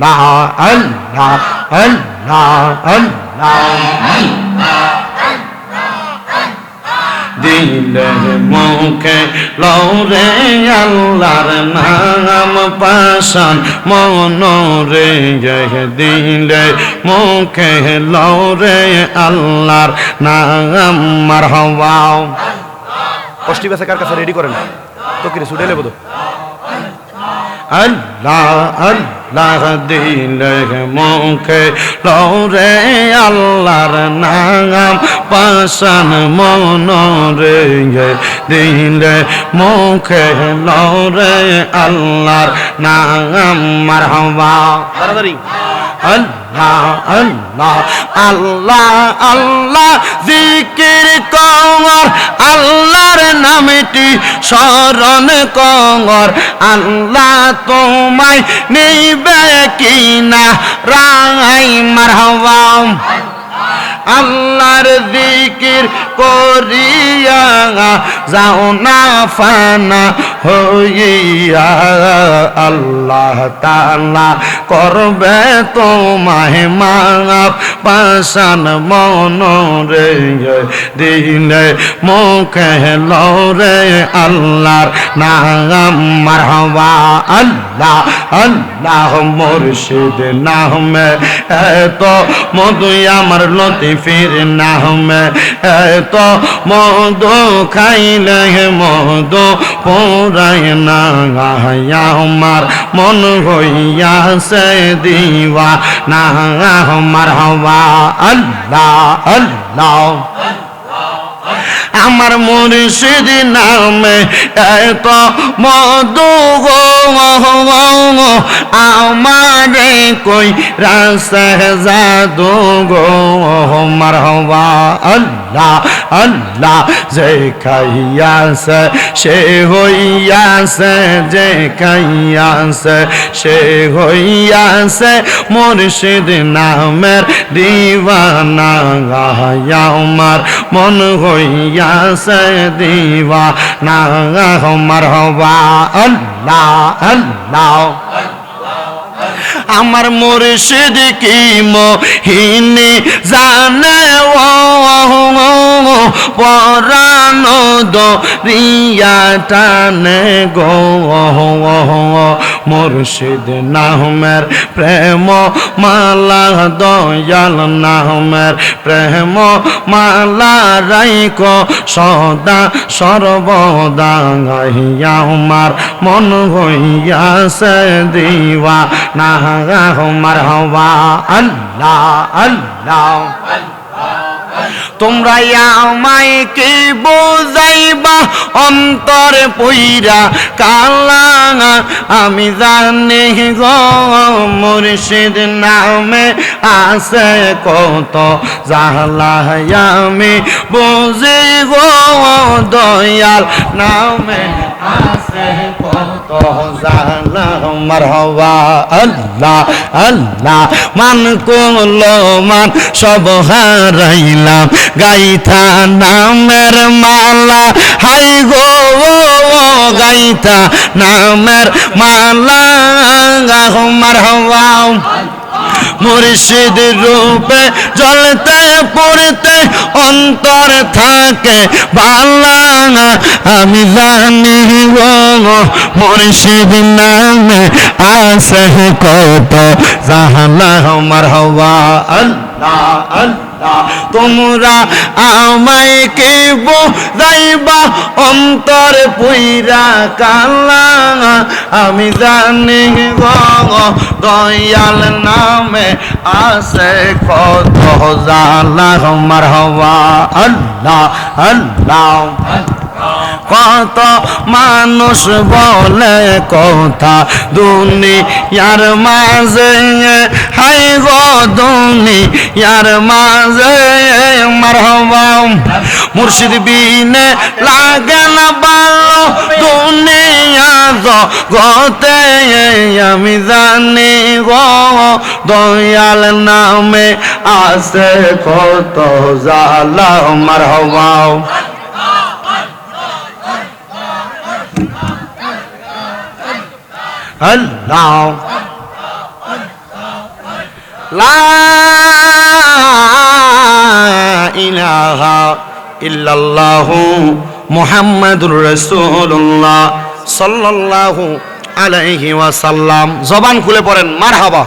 আল্লাহ আল্লাহ আল্লাহ আল্লাহ দিলে মুখে লৌরে আল্লাহর নাম পাশান মন রে দিলে মুখে লৌরে আল্লাহর নাম। মার হওয়াও কষ্টি বেসে কার কাছে রেডি করেন? তো কিরে নেব তো আল্লাহ আল্লাহ দিলে মুখে লরে আল্লাহর নাম। পাশান মন রে দিলে মুখে লরে আল্লাহর নাম। মারহবা। তাড়াতাড়ি। আল্লাহ আল্লাহ আল্লাহ আল্লাহ, জিকির কর আল্লাহর নামটি স্মরণ কর আল্লাহ তোমায় নিবে কিনা? রাই মারহাওয়া আল্লাহর জিকির করিয়া যাও না ফানা। হইয়া আল্লাহ তালা করবে তোমায় মাপ পাশান মন রে দিলে মুখে লরে আল্লাহর নাম। মারহাবা আল্লাহ আল্লাহ মুর্শিদ নামে। এত মধু আমার লতিফির নামে। এত মধু খাইলে মধু পোড়াই না আমার মন হইয়াছে দিবা না আমার হওয়া আল্লাহ আল্লাহ। আমার মুর্শিদ নামে এত মধু গো আমারে কই রাস্তা জাদু গো মার হওয়া আল্লাহ। আল্লাহ, যে খাইয়াছে সে হইয়াছে যে খাইয়াছে সে হইয়াছে মুর্শিদ নামের দিওয়ানা আমার মন হইয়াছে দিবা না আমার হবা আল্লাহ আল্লাহ। আমার মুর্শিদ কি মোহিনী জানে? ও পরানো দরিয়া টানে গো, মুর্শিদ নাহমের প্রেম মালা, দয়াল নাহমের প্রেম মালা রাইক সদা সর্বদা গাইয়া আমার মন হইয়াছে দিবা না আমার হওয়া, আল্লাহ আল্লাহ। তোমরা আমায় কি বুঝাইবা অন্তর পইরা কালা, আমি জানি গো, মুর্শিদ নামে আছে কত জাহলা আমি বুঝি গো, দয়াল নামে আছে কত জাহলা মারহবা আল্লাহ আল্লাহ, মান কোল মান সব হারাইলাম, গাইথা নামের গাইথা নামের মালা মার হওয়া মুর্শিদ রূপে জ্বলতে পড়তে অন্তর থাকে বালা। আমি জানি মুর্শিদ নামে আছে কত জাহালা আমার হওয়া আল্লাহ আল্লাহ, তোমরা আমায় কে যাইবা অন্তর পুইরা কালা, আমি জানি দয়াল নামে আছে কত জালা আমার হওয়া আল্লাহ আল্লাহ কত মানুষ বলে কথা, দুনিয়ার মাঝে হাই গো দুনিয়ার মাঝে, মারহবা। মুর্শিদ বিনে লাগে না ভালো দুনিয়া আমি জানি গো দয়াল নামে আছে কত জালা মারহবা। আল্লাহ। লা ইলাহা ইল্লাল্লাহু মুহাম্মাদুর রাসূলুল্লাহ সাল্লাল্লাহু আলাইহি ওয়াসাল্লাম। জবান খুলে পড়েন মারহাবা।